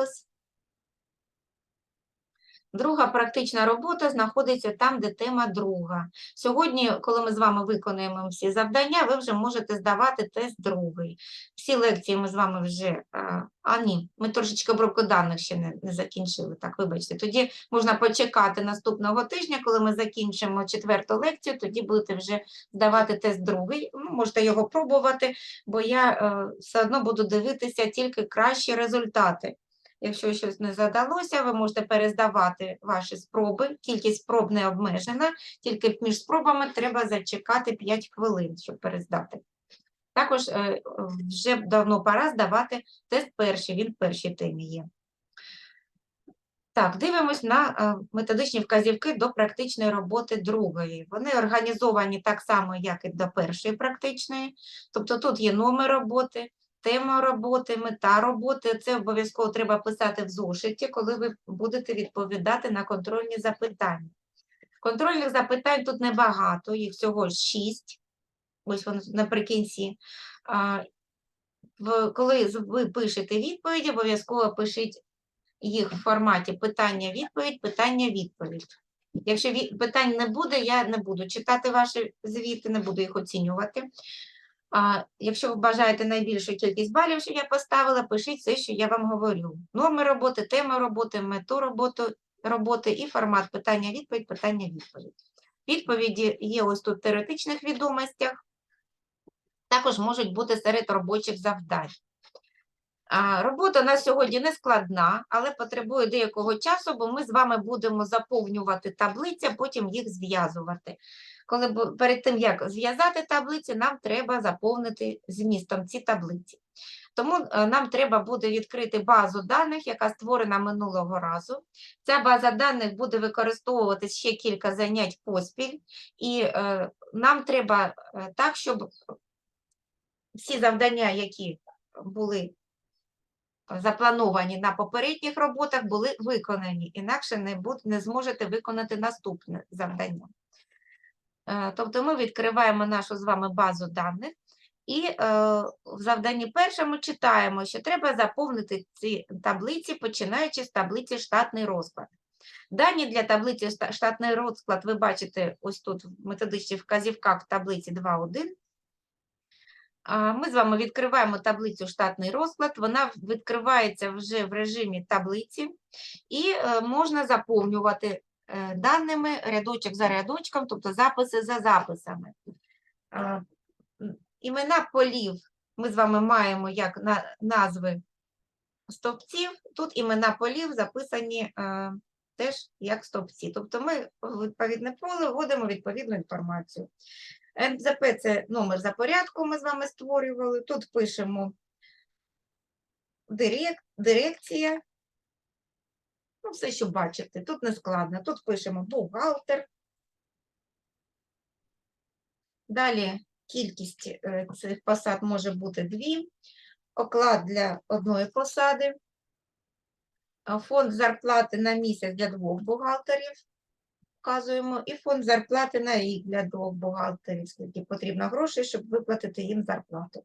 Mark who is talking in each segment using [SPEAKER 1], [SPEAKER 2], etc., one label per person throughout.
[SPEAKER 1] розпис. Друга практична робота знаходиться там, де тема друга. Сьогодні, коли ми з вами виконуємо всі завдання, ви вже можете здавати тест другий. Всі лекції ми з вами вже. А ні, ми трошечки обробку даних ще не, не закінчили. Так, вибачте. Тоді можна почекати наступного тижня, коли ми закінчимо четверту лекцію, тоді будете вже здавати тест другий. Ну, можете його пробувати, бо я е, все одно буду дивитися тільки кращі результати. Якщо щось не задалося, ви можете перездавати ваші спроби. Кількість спроб не обмежена, тільки між спробами треба зачекати 5 хвилин, щоб перездати. Також е, вже давно пора здавати тест перший, він в першій темі є. Так, дивимось на е, методичні вказівки до практичної роботи другої. Вони організовані так само, як і до першої практичної. Тобто тут є номер роботи, тема роботи, мета роботи. Це обов'язково треба писати в зошиті, коли ви будете відповідати на контрольні запитання. Контрольних запитань тут небагато, їх всього шість. Ось вони наприкінці. Коли ви пишете відповіді, обов'язково пишіть їх в форматі питання-відповідь, питання-відповідь. Якщо питань не буде, я не буду читати ваші звіти, не буду їх оцінювати. Якщо ви бажаєте найбільшу кількість балів, що я поставила, пишіть все, що я вам говорю. Номер роботи, тема роботи, мету роботи, роботи і формат питання-відповідь, питання-відповідь. Відповіді є ось тут в теоретичних відомостях, також можуть бути серед робочих завдань. Робота у нас сьогодні не складна, але потребує деякого часу, бо ми з вами будемо заповнювати таблиці, а потім їх зв'язувати. Коли перед тим, як зв'язати таблиці, нам треба заповнити змістом ці таблиці. Тому е, нам треба буде відкрити базу даних, яка створена минулого разу. Ця база даних буде використовуватись ще кілька занять поспіль, і е, нам треба е, так, щоб всі завдання, які були заплановані на попередніх роботах, були виконані, інакше не, буд, не зможете виконати наступне завдання. Е, Тобто ми відкриваємо нашу з вами базу даних і е, в завданні першому читаємо, що треба заповнити ці таблиці, починаючи з таблиці штатний розклад. Дані для таблиці штатний розклад ви бачите ось тут в методичних вказівках в таблиці 2.1. Ми з вами відкриваємо таблицю штатний розклад. Вона відкривається вже в режимі таблиці, і е, можна заповнювати даними рядочок за рядочком, тобто записи за записами. Імена полів ми з вами маємо як назви стовпців. Тут імена полів записані е, теж як стовпці. Тобто ми в відповідне поле вводимо відповідну інформацію. НЗП – це номер за порядком ми з вами створювали. Тут пишемо дирек, дирекція. Ну, все, що бачите, тут не складно. Тут пишемо бухгалтер. Далі кількість е, цих посад може бути дві. Оклад для одної посади. Фонд зарплати на місяць для двох бухгалтерів вказуємо, і фонд зарплати на рік для двох бухгалтерів, скільки потрібно грошей, щоб виплатити їм зарплату.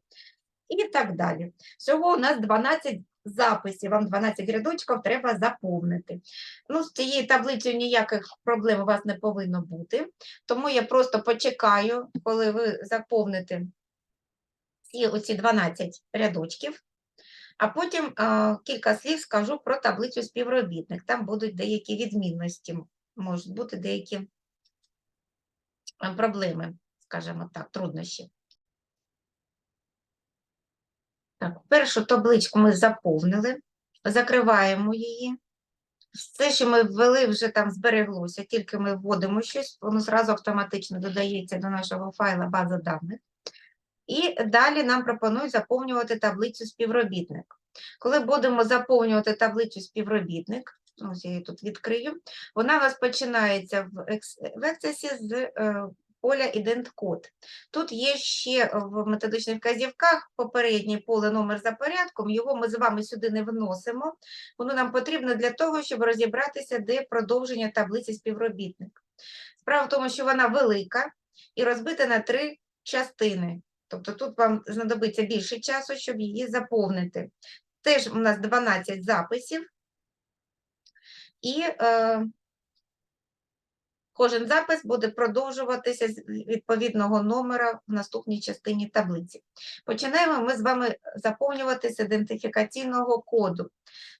[SPEAKER 1] І так далі. Всього у нас 12 записів, вам 12 рядочків треба заповнити. Ну, з цією таблицею ніяких проблем у вас не повинно бути, тому я просто почекаю, коли ви заповните всі оці 12 рядочків, а потім а, кілька слів скажу про таблицю співробітник. Там будуть деякі відмінності, можуть бути деякі проблеми, скажімо так, труднощі. Так, першу табличку ми заповнили, закриваємо її. Все, що ми ввели, вже там збереглося, тільки ми вводимо щось, воно зразу автоматично додається до нашого файла база даних. І далі нам пропонують заповнювати таблицю співробітник. Коли будемо заповнювати таблицю співробітник, ось я її тут відкрию, вона у нас починається в Access з е, поля ідент-код. Тут є ще в методичних вказівках попереднє поле номер за порядком, його ми з вами сюди не вносимо. Воно нам потрібно для того, щоб розібратися, де продовження таблиці співробітник. Справа в тому, що вона велика і розбита на три частини. Тобто тут вам знадобиться більше часу, щоб її заповнити. теж у нас 12 записів. І е, кожен запис буде продовжуватися з відповідного номера в наступній частині таблиці. Починаємо ми з вами заповнювати з ідентифікаційного коду.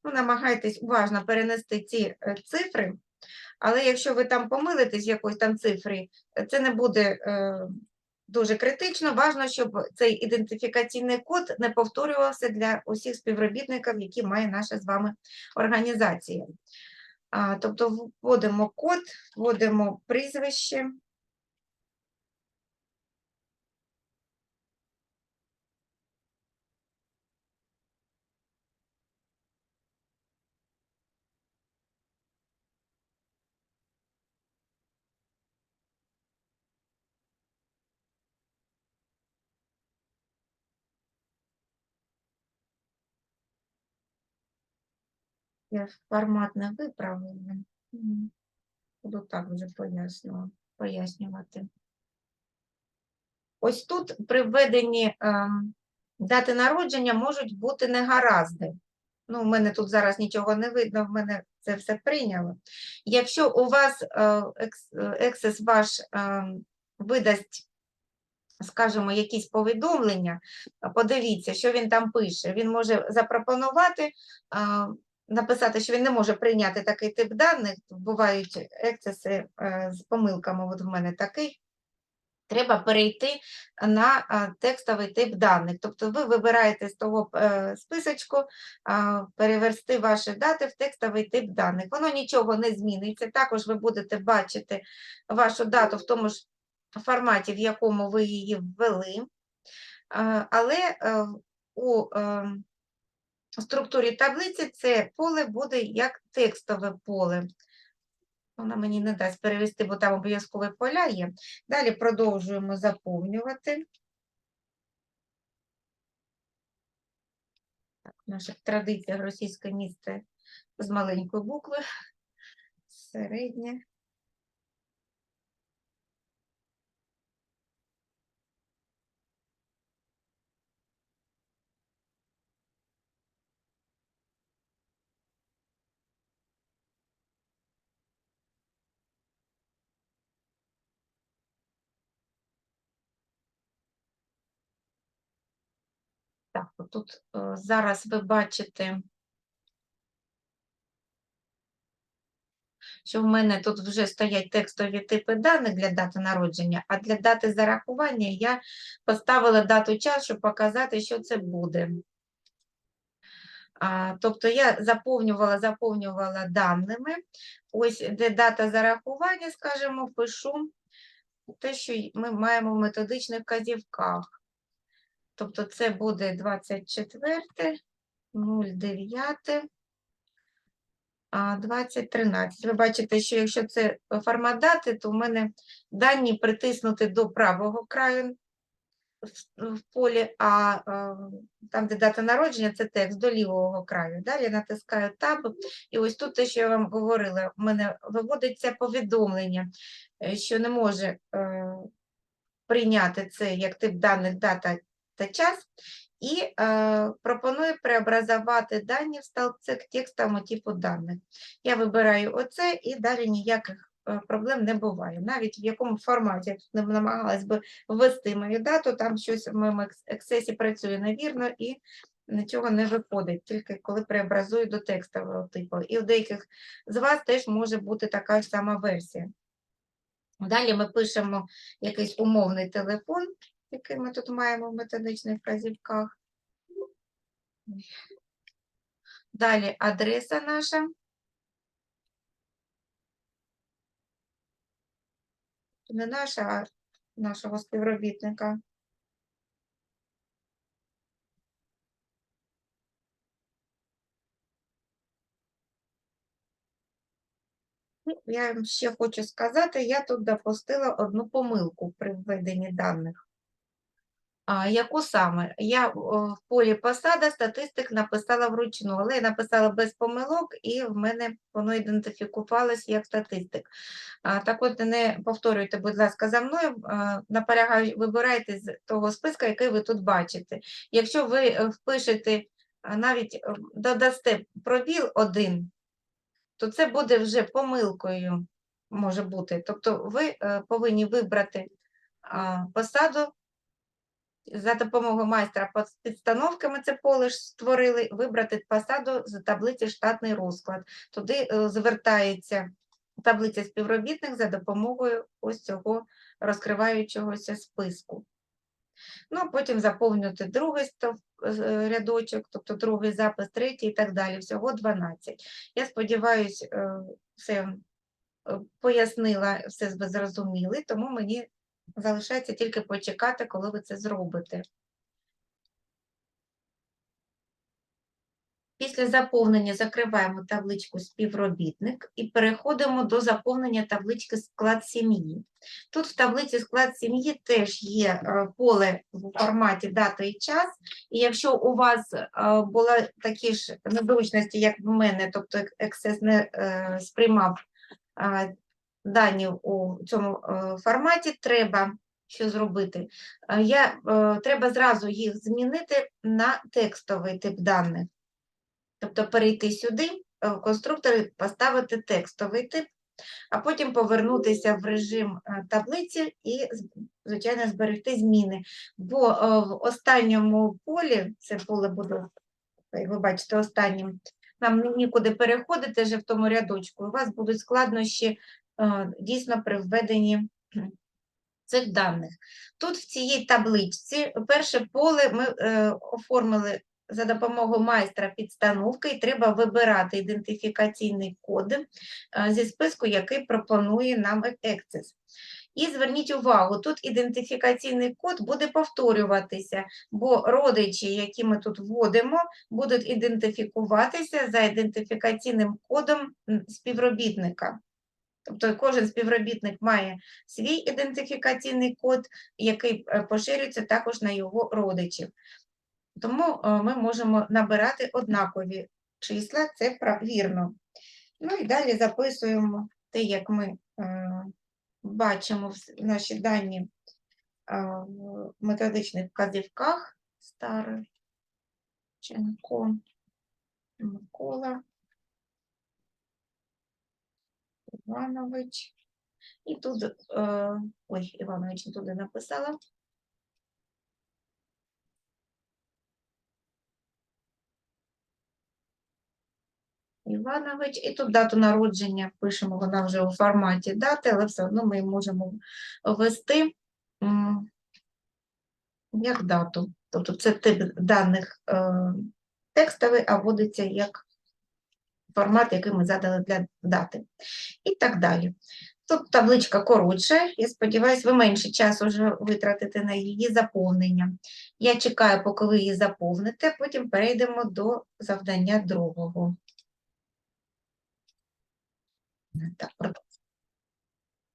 [SPEAKER 1] Ну, намагайтесь уважно перенести ці е, цифри, але якщо ви там помилитесь в якоїсь там цифрі, е, це не буде е, дуже критично. Важно, щоб цей ідентифікаційний код не повторювався для усіх співробітників, які має наша з вами організація. А, тобто вводимо код, вводимо прізвище. Я формат не. Буду так вже пояснювати. пояснювати. Ось тут при введенні ем, дати народження можуть бути негаразди. Ну, у мене тут зараз нічого не видно, в мене це все прийняло. Якщо у вас е, екс- е, ваш ем, видасть, скажімо, якісь повідомлення, подивіться, що він там пише. Він може запропонувати, а, написати, що він не може прийняти такий тип даних. Бувають ексеси е, з помилками, от в мене такий. Треба перейти на текстовий тип даних. Тобто ви вибираєте з того е, списочку переверсти ваші дати в текстовий тип даних. Воно нічого не зміниться. Також ви будете бачити вашу дату в тому ж форматі, в якому ви її ввели. Але е, у е, структурі таблиці це поле буде як текстове поле. Вона мені не дасть перевести, бо там обов'язкові поля є. Далі продовжуємо заповнювати. Так, в наших традиціях російське місце з маленької букви. Середнє. Так, тут е, зараз ви бачите, що в мене тут вже стоять текстові типи даних для дати народження, а для дати зарахування я поставила дату час, щоб показати, що це буде. Тобто я заповнювала, заповнювала даними. Ось де дата зарахування, скажімо, пишу те, що ми маємо в методичних вказівках. Тобто це буде 24, 09, а, 2013. Ви бачите, що якщо це формат дати, то в мене дані притиснути до правого краю в- в полі, а е, там, де дата народження, це текст до лівого краю. Далі натискаю Tab, і ось тут те, що я вам говорила, в мене виводиться повідомлення, е, що не може е, прийняти це як тип даних дата та час, і е, пропонує преобразувати дані в столбце текстовому типу даних. Я вибираю оце, і далі ніяких е, проблем не буває. Навіть в якому форматі я намагалась би ввести мою дату, там щось в моєму екс- ексесі працює невірно і нічого не виходить, тільки коли преобразую до текстового типу. І у деяких з вас теж може бути така ж сама версія. Далі ми пишемо якийсь умовний телефон, який ми тут маємо в методичних вказівках. Далі адреса наша. Не наша, а нашого співробітника. Ну, Я вам ще хочу сказати, я тут допустила одну помилку при введенні даних. Яку саме? Я в полі посада статистик написала вручну, але я написала без помилок, і в мене воно ідентифікувалось як статистик. Так от не повторюйте, будь ласка, за мною. а, Наполягаю, вибирайте з того списка, який ви тут бачите. Якщо ви е, впишете навіть е, додасте пробіл один, то це буде вже помилкою, може бути. Тобто ви е, повинні вибрати посаду за допомогою майстра з підстановками це поле створили, вибрати посаду з таблиці штатний розклад. Туди е, звертається таблиця співробітних за допомогою ось цього розкриваючогося списку. Ну, а потім заповнювати другий е, рядочок, тобто другий запис, третій і так далі. Всього 12. Я сподіваюся, все е, пояснила, все зрозуміли, тому мені залишається тільки почекати, коли ви це зробите. Після заповнення закриваємо табличку співробітник і переходимо до заповнення таблички склад сім'ї. Тут в таблиці склад сім'ї теж є е, поле в форматі дата і час. І якщо у вас е, були такі ж незручності, як в мене, тобто Access не е, сприймав дані у цьому е, форматі, треба що зробити? Е, Я, е, треба зразу їх змінити на текстовий тип даних. Тобто перейти сюди, в конструктори поставити текстовий тип, а потім повернутися в режим таблиці і, звичайно, зберегти зміни. Бо в останньому полі, це поле буде, як ви бачите, останнім, нам нікуди переходити вже в тому рядочку, у вас будуть складнощі дійсно при введенні цих даних. Тут в цій табличці перше поле ми е, оформили за допомогою майстра підстановки, і треба вибирати ідентифікаційний код е, зі списку, який пропонує нам Access. І зверніть увагу, тут ідентифікаційний код буде повторюватися, бо родичі, які ми тут вводимо, будуть ідентифікуватися за ідентифікаційним кодом співробітника. Тобто кожен співробітник має свій ідентифікаційний код, який е, поширюється також на його родичів. Тому е, ми можемо набирати однакові числа, це вірно. Ну і далі записуємо те, як ми е, бачимо наші дані в методичних вказівках. Старченко, Микола, Іванович. І тут, е, ой, Іванович туди написала. Іванович, і тут дату народження пишемо, вона вже у форматі дати, але все одно ми можемо ввести як дату. Тобто це тип даних е, текстовий, а вводиться як формат, який ми задали для дати. І так далі. Тут табличка коротша, я сподіваюся, ви менше часу вже витратите на її заповнення. Я чекаю, поки ви її заповните, потім перейдемо до завдання другого. Так.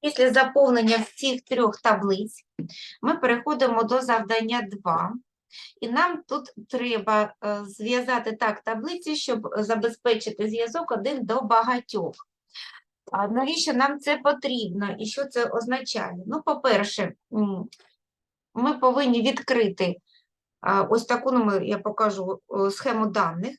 [SPEAKER 1] Після заповнення всіх трьох таблиць ми переходимо до завдання 2. І нам тут треба е, зв'язати так таблиці, щоб забезпечити зв'язок один до багатьох. А навіщо нам це потрібно і що це означає? Ну, по-перше, ми повинні відкрити ось таку, ну, я покажу схему даних.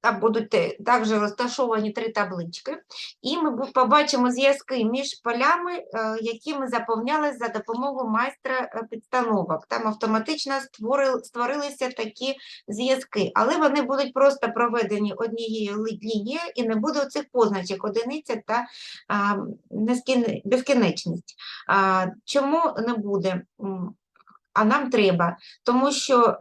[SPEAKER 1] Там будуть також розташовані три таблички, і ми побачимо зв'язки між полями, е, які ми заповняли за допомогою майстра е, підстановок. Там автоматично створилися такі зв'язки, але вони будуть просто проведені однією лінією і не буде цих позначок одиниця та безкінечність. Чому не буде? А нам треба, тому що,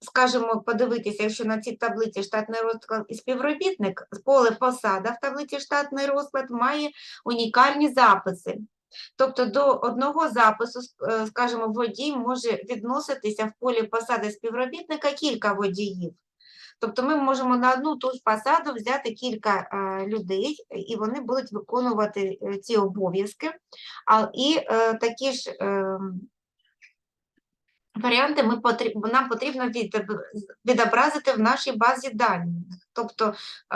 [SPEAKER 1] скажімо, подивитися, якщо на цій таблиці штатний розклад і співробітник, поле посада в таблиці штатний розклад має унікальні записи. Тобто до одного запису, е, скажімо, водій може відноситися в полі посади співробітника кілька водіїв. Тобто ми можемо на одну ту ж посаду взяти кілька е, людей, і вони будуть виконувати е, ці обов'язки. А, і е, такі ж е, варіанти ми потріб, нам потрібно від... відобразити в нашій базі даних. Тобто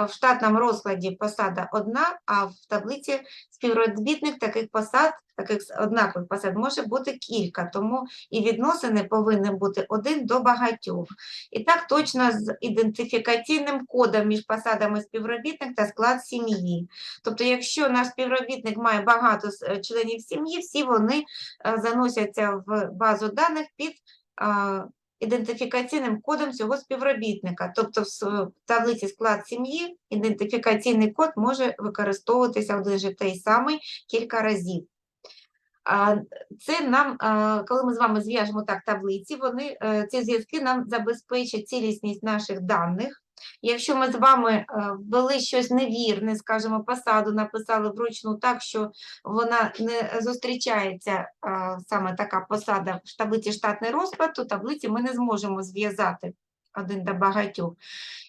[SPEAKER 1] в штатному розкладі посада одна, а в таблиці співробітник таких посад, таких однакових посад може бути кілька, тому і відносини повинні бути один до багатьох. І так точно з ідентифікаційним кодом між посадами співробітник та склад сім'ї. Тобто, якщо наш співробітник має багато е, членів сім'ї, всі вони е, заносяться в базу даних під ідентифікаційним кодом цього співробітника. Тобто в таблиці склад сім'ї ідентифікаційний код може використовуватися один же той самий кілька разів. Це нам, коли ми з вами зв'яжемо так таблиці, вони, е, ці зв'язки нам забезпечать цілісність наших даних. Якщо ми з вами е, ввели щось невірне, скажімо, посаду написали вручну так, що вона не зустрічається саме така посада в таблиці штатний розклад, то таблиці ми не зможемо зв'язати один до багатьох.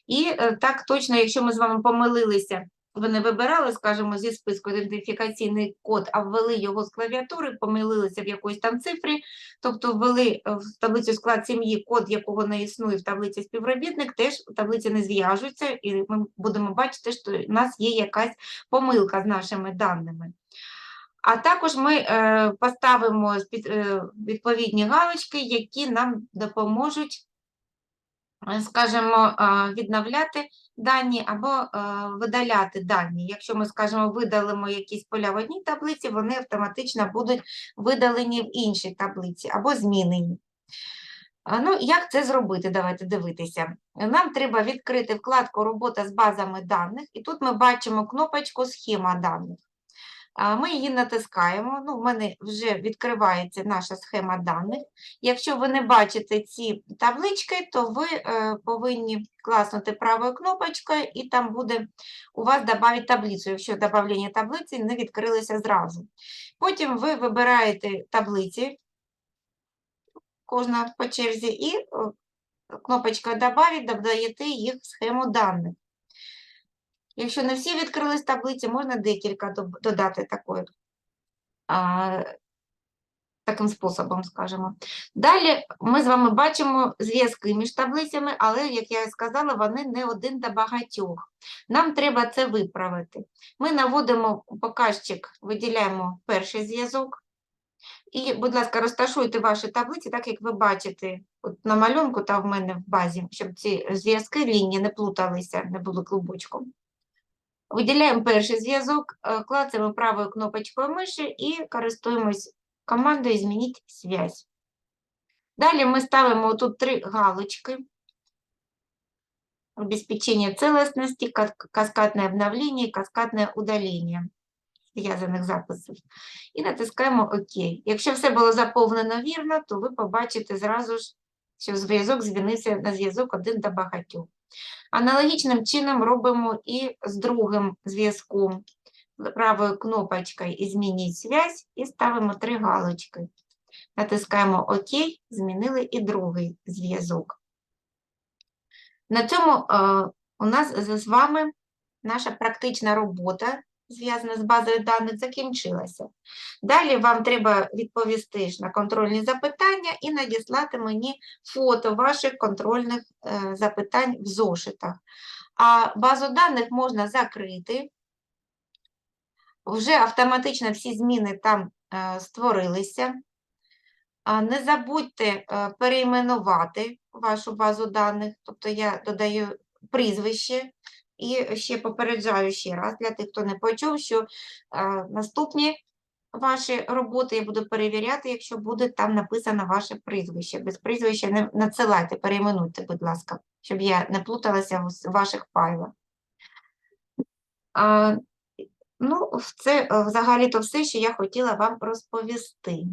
[SPEAKER 1] І е, так точно, якщо ми з вами помилилися, ви не вибирали, скажімо, зі списку ідентифікаційний код, а ввели його з клавіатури, помилилися в якоїсь там цифрі, тобто ввели е, в таблицю склад сім'ї код, якого не існує в таблиці співробітник, теж в таблиці не зв'яжуться, і ми будемо бачити, що у нас є якась помилка з нашими даними. А також ми е, поставимо е, відповідні галочки, які нам допоможуть, скажімо, е, відновляти дані або е, видаляти дані. Якщо ми, скажімо, видалимо якісь поля в одній таблиці, вони автоматично будуть видалені в іншій таблиці або змінені. Ну, як це зробити? Давайте дивитися. Нам треба відкрити вкладку Робота з базами даних, і тут ми бачимо кнопочку Схема даних. Ми її натискаємо. Ну, в мене вже відкривається наша схема даних. Якщо ви не бачите ці таблички, то ви е, повинні класнути правою кнопочкою, і там буде у вас додати таблицю, якщо додавлення таблиці не відкрилися зразу. Потім ви вибираєте таблиці, кожна по черзі, і е, кнопочкою «Добавить» додаєте їх в схему даних. Якщо не всі відкрились таблиці, можна декілька додати такою, а, таким способом, скажімо. Далі ми з вами бачимо зв'язки між таблицями, але, як я сказала, вони не один до багатьох. Нам треба це виправити. Ми наводимо показчик, виділяємо перший зв'язок. І, будь ласка, розташуйте ваші таблиці, так як ви бачите от на малюнку та в мене в базі, щоб ці зв'язки лінії не плуталися, не були клубочком. Виділяємо перший зв'язок, е, клацаємо правою кнопочкою миші і користуємось командою «Змініть связь». Далі ми ставимо тут три галочки. Обеспечение целостности, каскадное обновление и каскадное удаление зв'язаних записів. І натискаємо ОК. Якщо все було заповнено вірно, то ви побачите зразу ж, що зв'язок змінився на зв'язок один до багатьох. Аналогічним чином робимо і з другим зв'язком правою кнопочкою і змініть зв'язь і ставимо три галочки. Натискаємо ОК, змінили і другий зв'язок. На цьому е, у нас з вами наша практична робота, зв'язана з базою даних, закінчилася. Далі вам треба відповісти на контрольні запитання і надіслати мені фото ваших контрольних е, запитань в зошитах. А базу даних можна закрити. Вже автоматично всі зміни там е, створилися. Не забудьте е, перейменувати вашу базу даних, тобто я додаю прізвище і ще попереджаю ще раз для тих, хто не почув, що е, наступні ваші роботи я буду перевіряти, якщо буде там написано ваше прізвище. Без прізвища не надсилайте, перейменуйте, будь ласка, щоб я не плуталася в ваших файлах. Ну, це е, взагалі-то все, що я хотіла вам розповісти.